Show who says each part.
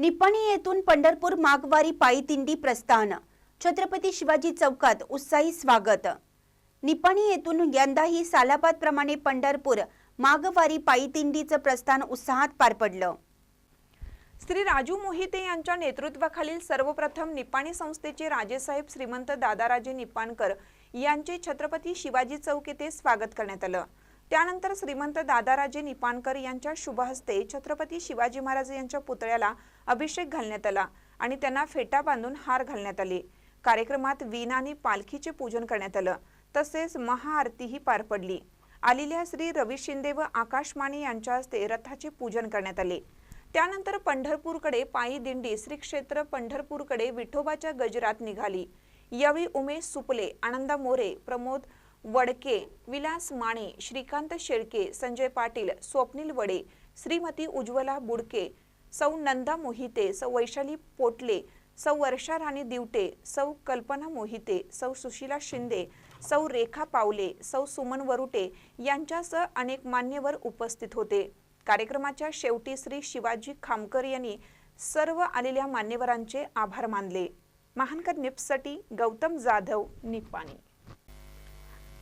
Speaker 1: निपाणी येथून पंढरपूर माघवारी पायी दिंडी प्रस्थान. छत्रपती शिवाजी चौकात उत्साही स्वागत. निपाणी येथून यंदाही सालाबाद प्रमाणे पंढरपूर माघवारी पायी दिंडीचं प्रस्थान उत्साहात पार पडलं.
Speaker 2: श्री राजू मोहिते यांच्या नेतृत्वाखालील सर्वप्रथम निपाणी संस्थेचे राजेसाहेब श्रीमंत दादाराजे निपाणकर यांचे छत्रपती शिवाजी चौक येथे स्वागत करण्यात आलं. त्यानंतर श्रीमंत दादाराजे निपाणकर यांच्या शुभ हस्ते छत्रपती शिवाजी महाराज यांच्या पुतळ्याला अभिषेक घालण्यात आला आणि त्यांना फेटा बांधून हार घालण्यात आले. कार्यक्रमात वीणा आणि पालखीचे पूजन करण्यात आलं. तसेच महाआरतीही पार पडली. आलेल्या श्री रवी शिंदे व आकाश माने यांच्या हस्ते रथाचे पूजन करण्यात आले. त्यानंतर पंढरपूरकडे पायी दिंडी श्री क्षेत्र पंढरपूरकडे विठोबाच्या गजरात निघाली. यावेळी उमेश सुपले आनंदा मोरे प्रमोद वडके विलास माने श्रीकांत शेळके संजय पाटील स्वप्नील वडे श्रीमती उज्ज्वला बुडके सौ नंदा मोहिते सौ वैशाली पोटले सौ वर्षा राणी दिवटे सौ कल्पना मोहिते सौ सुशीला शिंदे सौ रेखा पावले सौ सुमन वरुटे यांच्यासह अनेक मान्यवर उपस्थित होते. कार्यक्रमाच्या शेवटी श्री शिवाजी खामकर यांनी सर्व आलेल्या मान्यवरांचे आभार मानले. महानकर निप्ससाठी गौतम जाधव निपाणी.